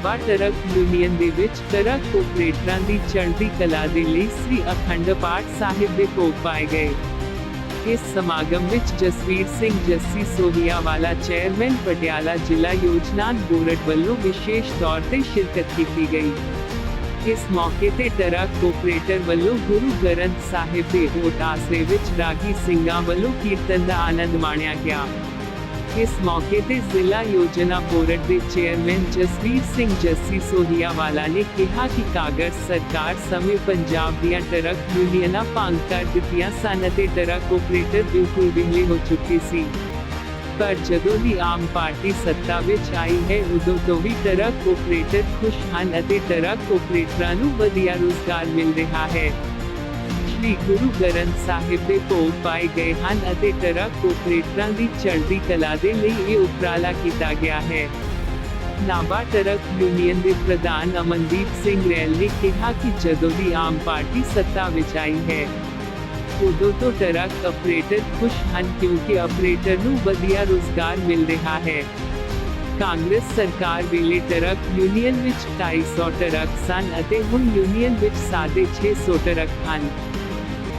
Truck union ਦੇ ਵਿੱਚ truck ਆਪਰੇਟਰਾਂ ਦੀ ਚੜ੍ਹਦੀ ਕਲਾ ਦੇ ਲਈ ਸ੍ਰੀ ਅਖੰਡ ਪਾਠ ਸਾਹਿਬ ਦੇ ਭੋਗ ਪਾਏ ਗਏ। ਇਸ ਸਮਾਗਮ ਵਿੱਚ ਜਸਵੀਰ ਸਿੰਘ ਜੱਸੀ ਸੋਹੀਆਵਾਲਾ ਚੇਅਰਮੈਨ ਪਟਿਆਲਾ ਜ਼ਿਲ੍ਹਾ ਯੋਜਨਾ ਬੋਰਡ ਵੱਲੋਂ ਵਿਸ਼ੇਸ਼ ਤੌਰ ਤੇ ਸ਼ਿਰਕਤ ਕੀਤੀ ਗਈ। ਇਸ ਮੌਕੇ ਤੇ ਟਰੱਕ ਆਪਰੇਟਰ ਵੱਲੋਂ ਗੁਰੂ ਗ੍ਰੰਥ ਸਾਹਿਬ ਦੇ ਓਟ ਆਸਰੇ ਵਿੱਚ ਰਾਗੀ ਸਿੰਘਾਂ ਵੱਲੋਂ ਕੀਰਤਨ ਦਾ ਆਨੰਦ ਮਾਣਿਆ ਗਿਆ। ਇਸ ਮੌਕੇ ਤੇ ਜ਼ਿਲ੍ਹਾ ਯੋਜਨਾ ਬੋਰਡ ਦੇ ਚੇਅਰਮੈਨ ਜਸਵੀਰ ਸਿੰਘ ਜੱਸੀ ਸੋਹੀਆਵਾਲਾ ਨੇ ਕਿਹਾ ਕਿ ਕਾਂਗਰਸ ਸਰਕਾਰ ਸਮੇਂ ਪੰਜਾਬ ਦੀਆਂ ਟਰੱਕ ਯੂਨੀਅਨਾਂ ਭੰਗ ਕਰ ਦਿੱਤੀਆਂ ਸਨ ਅਤੇ ਟਰੱਕ ਆਪਰੇਟਰ ਬਿਲਕੁਲ ਵਿਹਲੇ ਹੋ ਚੁੱਕੇ ਸੀ ਪਰ ਜਦੋਂ ਦੀ ਆਮ ਪਾਰਟੀ ਸੱਤਾ ਵਿੱਚ ਆਈ ਹੈ ਉਦੋਂ ਤੋਂ ਵੀ ਟਰੱਕ ਆਪਰੇਟਰ ਖੁਸ਼ ਹਨ ਅਤੇ ਟਰੱਕ ਆਪਰੇਟਰਾਂ ਨੂੰ ਵਧੀਆ ਰੁਜ਼ਗਾਰ ਮਿਲ ਰਿਹਾ ਹੈ ਸ਼੍ਰੀ ਗੁਰੂ ਗ੍ਰੰਥ ਸਾਹਿਬ ਦੇ ਭੋਗ ਪਾਏ ਗਏ ਹਨ ਅਤੇ ਟਰੱਕ ਆਪਰੇਟਰਾਂ ਦੀ ਚੜ੍ਹਦੀ ਕਲਾ ਦੇ ਲਈ ਇਹ ਉਪਰਾਲਾ ਕੀਤਾ ਗਿਆ ਹੈ। ਨਾਭਾ ਟਰੱਕ ਯੂਨੀਅਨ ਦੇ ਪ੍ਰਧਾਨ ਅਮਨਦੀਪ ਸਿੰਘ ਰੈਲ ਨੇ ਕਿਹਾ ਕਿ ਜਦੋਂ ਦੀ ਆਮ ਪਾਰਟੀ ਸੱਤਾ ਵਿੱਚ ਆਈ ਹੈ, ਉਦੋਂ ਤੋਂ ਟਰੱਕ ਆਪਰੇਟਰ ਖੁਸ਼ ਹਨ ਕਿਉਂਕਿ ਆਪਰੇਟਰ ਨੂੰ ਵਧੀਆ ਰੁਜ਼ਗਾਰ ਮਿਲ ਰਿਹਾ ਹੈ। ਕਾਂਗਰਸ ਸਰਕਾਰ ਵੇਲੇ ਟਰੱਕ ਯੂਨੀਅਨ ਵਿੱਚ 250 ਟਰੱਕ ਸਨ ਅਤੇ ਹੁਣ ਯੂਨੀਅਨ ਵਿੱਚ ਸਾਢੇ 600 ਟਰੱਕ ਹਨ।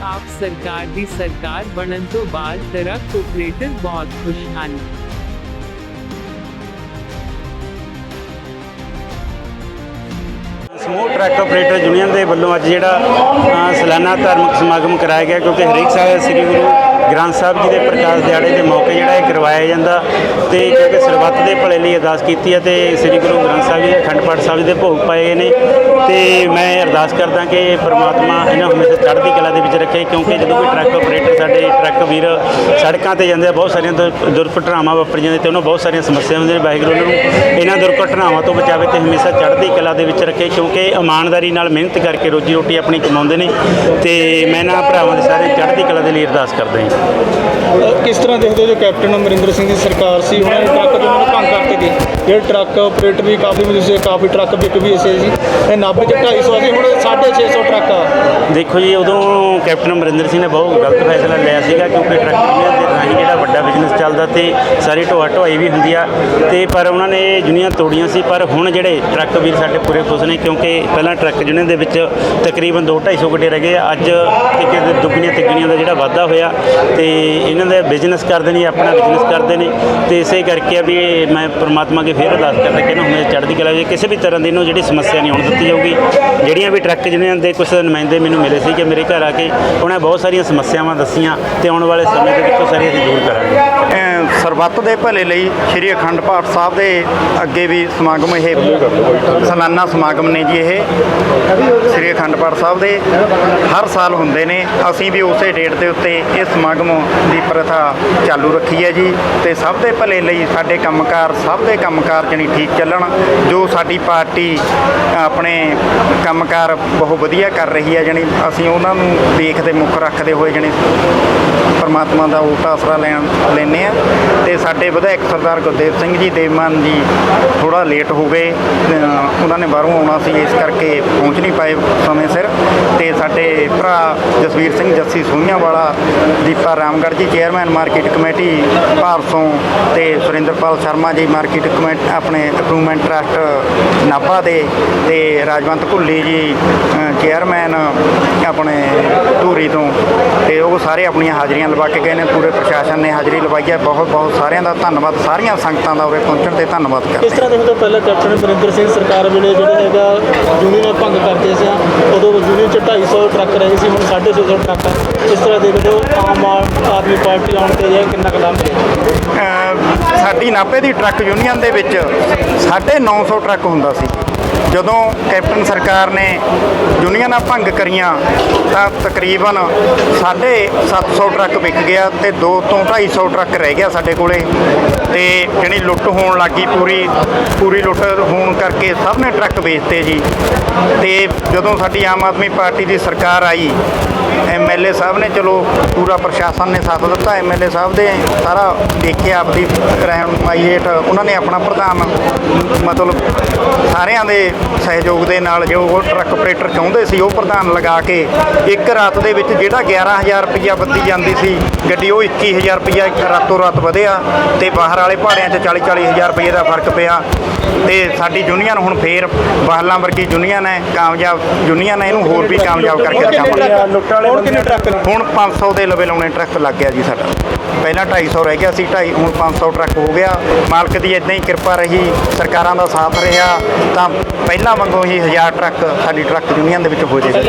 ਆਪ ਸਰਕਾਰ ਦੀ ਸਰਕਾਰ ਬਣਨ ਤੋਂ ਬਾਅਦ ਟਰੱਕ ਆਪਰੇਟਰ ਬਹੁਤ ਖੁਸ਼ ਹਨ। ਸਮੂਹ ਟਰੱਕ ਆਪਰੇਟਰ ਯੂਨੀਅਨ ਦੇ ਵੱਲੋਂ ਅੱਜ ਜਿਹੜਾ ਅ, ਸਾਲਾਨਾ ਧਾਰਮਿਕ ਸਮਾਗਮ ਕਰਾਇਆ ਗਿਆ ਕਿਉਂਕਿ ਹਰੇਕ ਸਾਲ ਸ੍ਰੀ ਗੁਰੂ ਗ੍ਰੰਥ ਸਾਹਿਬ ਜੀ ਦੇ ਪ੍ਰਕਾਸ਼ ਦਿਹਾੜੇ ਦੇ ਮੌਕੇ ਜਿਹੜਾ ਇਹ ਕਰਵਾਇਆ ਜਾਂਦਾ ਤੇ ਕਿਉਂਕਿ ਸਰਬੱਤ ਦੇ ਭਲੇ ਲਈ ਅਰਦਾਸ ਕੀਤੀ ਹੈ ਤੇ ਸ੍ਰੀ ਗੁਰੂ ਗ੍ਰੰਥ ਸਾਹਿਬ ਜੀ ਦੇ ਅਖੰਡ ਪਾਠ ਸਾਹਿਬ ਜੀ ਦੇ ਭੋਗ ਪਾਏ ਨੇ ਤੇ ਮੈਂ ਅਰਦਾਸ ਕਰਦਾ ਕਿ ਪ੍ਰਮਾਤਮਾ ਇਹਨਾਂ ਹਮੇਸ਼ਾ ਚੜ੍ਹਦੀ ਕਲਾ ਦੇ ਵਿੱਚ ਰੱਖੇ, ਕਿਉਂਕਿ ਜਦੋਂ ਵੀ ਟਰੱਕ ਆਪਰੇਟਰ ਸਾਡੇ ਟਰੱਕ ਵੀਰ ਸੜਕਾਂ ਤੇ ਜਾਂਦੇ ਆ, ਬਹੁਤ ਸਾਰੀਆਂ ਦੁਰ- ਦੁਰਘਟਨਾਵਾਂ ਵਾਪਰੀਆਂ ਜਾਂਦੀਆਂ ਤੇ ਉਹਨਾਂ ਬਹੁਤ ਸਾਰੀਆਂ ਸਮੱਸਿਆਵਾਂ ਹੁੰਦੀਆਂ ਨੇ, ਵਾਹਿਗੁਰੂ ਉਹਨਾਂ ਨੂੰ ਇਹਨਾਂ ਦੁਰਘਟਨਾਵਾਂ ਤੋਂ ਬਚਾਵੇ ਤੇ ਹਮੇਸ਼ਾ ਚੜ੍ਹਦੀ ਕਲਾ ਦੇ ਵਿੱਚ ਰੱਖੇ, ਕਿਉਂਕਿ ਇਮਾਨਦਾਰੀ ਨਾਲ ਮਿਹਨਤ ਕਰਕੇ ਰੋਜੀ ਰੋਟੀ ਆਪਣੀ ਕਮਾਉਂਦੇ ਨੇ ਤੇ ਮੈਂ ਨਾ ਭਰਾਵਾਂ ਦੇ ਸਾਰੇ ਚੜ੍ਹਦੀ ਦੇ ਲਈ ਅਰਦਾਸ ਕਰਦੇ ਹਾਂ ਕਿਸ ਤਰ੍ਹਾਂ ਦੇਖਦੇ ਹੋ ਜੋ ਕੈਪਟਨ ਅਮਰਿੰਦਰ ਸਿੰਘ ਦੀ ਸਰਕਾਰ ਸੀ? ਉਹਨਾਂ ਨੇ ਟਰੱਕ ਤੋਂ ਮੈਨੂੰ ਭੰਗ ਕਰਤੇ ਗਏ ਜਿਹੜੇ ਟਰੱਕ ਆਪਰੇਟਰ ਵੀ ਕਾਫੀ ਮਜੂਸ ਸੀ, ਕਾਫੀ ਟਰੱਕ ਵਿਕ ਵੀ ਐਸੇ ਸੀ। ਇਹ 90 ਚ 250 ਸੀ ਹੁਣ 650 ਟਰੱਕ ਆ। ਦੇਖੋ ਜੀ, ਉਦੋਂ ਕੈਪਟਨ ਅਮਰਿੰਦਰ ਸਿੰਘ ਨੇ ਬਹੁਤ ਗਲਤ ਫੈਸਲਾ ਲਿਆ ਸੀਗਾ ਕਿਉਂਕਿ ਟਰੱਕ ਯੂਨੀਅਨ ਦੇ ਰਾਹੀਂ ਜਿਹੜਾ ਵੱਡਾ ਬਿਜ਼ਨਸ ਚੱਲਦਾ ਤੇ ਸਾਰੀ ਢੋਆ ਢੋਆਈ ਵੀ ਹੁੰਦੀ ਆ। ਤੇ ਪਰ ਉਹਨਾਂ ਨੇ ਯੂਨੀਅਨ ਤੋੜੀਆਂ ਸੀ, ਪਰ ਹੁਣ ਜਿਹੜੇ ਟਰੱਕ ਵੀਰ ਸਾਡੇ ਪੂਰੇ ਖੁਸ਼ ਨੇ ਕਿਉਂਕਿ ਪਹਿਲਾਂ ਟਰੱਕ ਯੂਨੀਅਨ ਦੇ ਵਿੱਚ ਤਕਰੀਬਨ 2-250 ਗੱਡੇ ਰਹਿ ਗਏ ਅੱਜ ਕਿਤੇ ਦੁੱਗਣੀਆਂ ਤਿੱਗਣੀਆਂ ਦਾ ਜਿਹੜਾ ਵਾਧਾ ਹੋਇਆ ਤੇ ਇਹਨਾਂ ਦੇ ਬਿਜ਼ਨਸ ਕਰਦੇ ਨੇ, ਆਪਣਾ ਬਿਜ਼ਨਸ ਕਰਦੇ ਨੇ। ਤੇ ਇਸੇ ਕਰਕੇ ਆ ਵੀ ਮੈਂ ਪ੍ਰਮਾਤਮਾ ਅੱਗੇ ਫੇਰ ਅਰਦਾਸ ਕਰਦਾ ਕਿ ਇਹਨੂੰ ਹਮੇਸ਼ਾ ਚੜ੍ਹਦੀ ਕਲਾ ਜੇ ਕਿਸੇ ਵੀ ਤਰ੍ਹਾਂ ਦੀ ਇਹਨੂੰ ਜਿਹੜੀ ਸਮੱਸਿਆ ਨਹੀਂ ਹੋਣ ਦਿੱਤੀ ਜਾਊਗੀ। ਜਿਹੜੀਆਂ ਵੀ ਟਰੱਕ ਯੂਨੀਅਨ ਦੇ ਕੁਝ ਨੁਮਾਇੰਦੇ ਮੈਨੂੰ ਮਿਲੇ ਸੀ ਕਿ ਮੇਰੇ ਘਰ ਆ ਕੇ ਉਹਨਾਂ ਬਹੁਤ ਸਾਰੀਆਂ ਸਮੱਸਿਆਵਾਂ ਦੱਸੀਆਂ ਤੇ ਆਉਣ ਵਾਲੇ ਸਮੇਂ ਦੇ ਵਿੱਚ ਉਹ ਸਾਰੀਆਂ ਅਸੀਂ ਦੂਰ ਕਰਾਂਗੇ। ਸਰਬੱਤ ਦੇ ਭਲੇ ਲਈ ਸ੍ਰੀ ਅਖੰਡ ਪਾਠ ਸਾਹਿਬ ਦੇ ਅੱਗੇ ਵੀ ਸਮਾਗਮ ਇਹ ਸਾਲਾਨਾ ਸਮਾਗਮ ਨੇ ਜੀ ਇਹ। ਸ੍ਰੀ ਅਖੰਡ ਪਾਠ ਸਾਹਿਬ ਦੇ ਹਰ ਸਾਲ ਹੁੰਦੇ ਨੇ। ਅਸੀਂ ਵੀ ਉਸੇ ਡੇਟ ਦੇ ਉੱਤੇ ਇਹ ਸਮਾਗਮ ਦੀ ਪ੍ਰਥਾ ਚਾਲੂ ਰੱਖੀ ਹੈ ਜੀ ਤੇ ਸਭ ਦੇ ਭਲੇ ਲਈ ਸਾਡੇ ਕੰਮਕਾਰ, ਸਭ ਦੇ ਕੰਮਕਾਰ ਜਣੀ ਠੀਕ ਚੱਲਣ, ਜੋ ਸਾਡੀ ਪਾਰਟੀ ਆਪਣੇ ਕੰਮਕਾਰ ਬਹੁਤ ਵਧੀਆ ਕਰ ਰਹੀ ਹੈ ਜਣੀ ਅਸੀਂ ਉਹਨਾਂ ਨੂੰ ਦੇਖਦੇ ਮੁੱਖ ਰੱਖਦੇ ਹੋਏ ਜਣੀ ਪਰਮਾਤਮਾ ਦਾ ਉਲਟਾ ਆਸਰਾ ਲੈਣ ਲੈਨੇ ਆ ਤੇ ਸਾਡੇ ਵਿਧਾਇਕ ਸਰਦਾਰ ਗੁਰਦੇਵ ਸਿੰਘ ਜੀ ਦੇਵਮਾਨ ਜੀ ਥੋੜਾ ਲੇਟ ਹੋ ਗਏ ਉਹਨਾਂ ਨੇ ਬਾਹਰੋਂ ਆਉਣਾ ਸੀ, ਇਸ ਕਰਕੇ ਪਹੁੰਚ ਨਹੀਂ ਪਾਏ ਸਮੇਂ ਸਿਰ। ਤੇ ਸਾਡੇ ਭਰਾ ਜਸਵੀਰ ਸਿੰਘ ਜੱਸੀ ਸੋਹੀਆਂ ਵਾਲਾ ਦੀਪਾ ਰਾਮਗੜ੍ਹ ਜੀ, ਚੇਅਰਮੈਨ ਮਾਰਕੀਟ ਕਮੇਟੀ, ਭਾਰਸੋਂ ਤੇ ਸੁਰਿੰਦਰਪਾਲ ਸ਼ਰਮਾ ਜੀ, ਮਾਰਕੀਟ ਕਮੇਟੀ, ਆਪਣੇ ਇੰਪਰੂਵਮੈਂਟ ਟਰਸਟ ਨਾਭਾ ਦੇ ਤੇ ਰਾਜਵੰਤ ਭੁੱਲੀ ਜੀ ਚੇਅਰਮੈਨ ਆਪਣੇ ਧੂਰੀ ਤੋਂ ਤੇ ਉਹ ਸਾਰੇ ਆਪਣੀਆਂ ਹਾਜ਼ਰੀਆਂ ਲਵਾ ਕੇ ਗਏ ਨੇ, ਪੂਰੇ ਪ੍ਰਸ਼ਾਸਨ ਨੇ ਹਾਜ਼ਰੀ ਲਵਾਈ ਹੈ, ਬਹੁਤ ਬਹੁਤ ਸਾਰਿਆਂ ਦਾ ਧੰਨਵਾਦ, ਸਾਰੀਆਂ ਸੰਗਤਾਂ ਦਾ ਉਰੇ ਪਹੁੰਚਣ ਤੇ ਧੰਨਵਾਦ ਕਰਦੇ ਇਸ ਤਰ੍ਹਾਂ ਦੇਖਦੇ ਤੋਂ ਪਹਿਲਾਂ ਕੈਪਟਨ ਅਮਰਿੰਦਰ ਸਿੰਘ ਸਰਕਾਰ ਵੇਲੇ ਜਿਹੜਾ ਹੈਗਾ ਯੂਨੀਅਨ ਭੰਗ ਕਰਦੇ ਸੀ, ਉਦੋਂ ਯੂਨੀਅਨ ਚ 250 ਟਰੱਕ ਰਹੇ ਸੀ, ਹੁਣ 650 ਟਰੱਕ ਆ। ਇਸ ਤਰ੍ਹਾਂ ਦੇਖਦੇ ਹੋ, ਆਮ ਆਦਮੀ ਪਾਰਟੀ ਆਉਣ ਤੇ ਜਿਹੜਾ ਕਿੰਨਾ ਕੁ ਲਾਭ ਸਾਡੀ ਨਾਭੇ ਦੀ ਟਰੱਕ ਯੂਨੀਅਨ ਦੇ ਵਿੱਚ 950 ਟਰੱਕ ਹੁੰਦਾ ਸੀ। ਜਦੋਂ ਕੈਪਟਨ ਸਰਕਾਰ ਨੇ ਯੂਨੀਅਨਾਂ ਭੰਗ ਕਰੀਆਂ, ਤਾਂ ਤਕਰੀਬਨ 750 ਟਰੱਕ ਵਿਕ ਗਿਆ ਤੇ 2 ਤੋਂ 250 ਟਰੱਕ ਰਹਿ ਗਿਆ ਸਾਡੇ ਕੋਲੇ। ਤੇ ਜਿਹੜੀ ਲੁੱਟ ਹੋਣ ਲੱਗੀ ਪੂਰੀ ਪੂਰੀ ਲੁੱਟ ਹੋਣ ਕਰਕੇ ਸਭ ਨੇ ਟਰੱਕ ਵੇਚਤੇ ਜੀ। ਤੇ ਜਦੋਂ ਸਾਡੀ ਆਮ ਆਦਮੀ ਪਾਰਟੀ ਦੀ ਸਰਕਾਰ ਆਈ ਐਮਐਲਏ ਸਾਹਿਬ ਨੇ, ਚਲੋ ਪੂਰਾ ਪ੍ਰਸ਼ਾਸਨ ਨੇ ਸਾਥ ਦਿੱਤਾ ਐਮਐਲਏ ਸਾਹਿਬ ਦੇ ਸਾਰਾ ਦੇਖਿਆ ਆਪਦੀ ਰਹਿਨਮਾਈ ਹੇਠ, ਉਹਨਾਂ ਨੇ ਆਪਣਾ ਪ੍ਰਧਾਨ ਮਤਲਬ ਸਾਰਿਆਂ ਦੇ ਸਹਿਯੋਗ ਦੇ ਨਾਲ ਜੋ ਉਹ ਟਰੱਕ ਆਪਰੇਟਰ ਚਾਹੁੰਦੇ ਸੀ, ਉਹ ਪ੍ਰਧਾਨ ਲਗਾ ਕੇ ਇੱਕ ਰਾਤ ਦੇ ਵਿੱਚ ਜਿਹੜਾ 11000 ਰੁਪਈਆ ਬੱਤੀ ਜਾਂਦੀ ਸੀ, ਗੱਡੀ ਉਹ 21000 ਰੁਪਈਆ ਰਾਤੋਂ ਰਾਤ ਵਧਿਆ ਤੇ ਬਾਹਰ ਵਾਲੇ ਪਹਾੜਿਆਂ 'ਚ 40 40000 ਰੁਪਏ ਦਾ ਫ਼ਰਕ ਪਿਆ ਤੇ ਸਾਡੀ ਯੂਨੀਅਨ ਹੁਣ ਫੇਰ ਬਾਹਲਾਂ ਵਰਗੀ ਯੂਨੀਅਨ ਹੈ, ਕਾਮਯਾਬ ਯੂਨੀਅਨ ਹੈ, ਇਹਨੂੰ ਹੋਰ ਵੀ ਕਾਮਯਾਬ ਕਰਕੇ ਹੁਣ ਕਿੰਨੇ ਦਿਖਾਵਾਂਗੇ ਹੁਣ ਕਿੰਨੇ ਟਰੱਕ ਹੁਣ 500 ਦੇ ਲਵੇ ਲਾਉਣੇ ਟਰੱਕ ਲੱਗ ਗਿਆ ਜੀ ਸਾਡਾ। ਪਹਿਲਾਂ 250 ਰਹਿ ਗਿਆ ਸੀ 2.5 ਹੁਣ 500 ਟਰੱਕ ਹੋ ਗਿਆ। ਮਾਲਕ ਦੀ ਇਦਾਂ ਹੀ ਕਿਰਪਾ ਰਹੀ ਸਰਕਾਰਾਂ ਦਾ ਸਾਥ ਰਿਹਾ। ਤਾਂ ਪਹਿਲਾਂ ਵਾਂਗੂ ਹੀ 1000 ਟਰੱਕ ਸਾਡੀ ਟਰੱਕ ਯੂਨੀਅਨ ਦੇ ਵਿੱਚ ਹੋ ਜਾਏਗਾ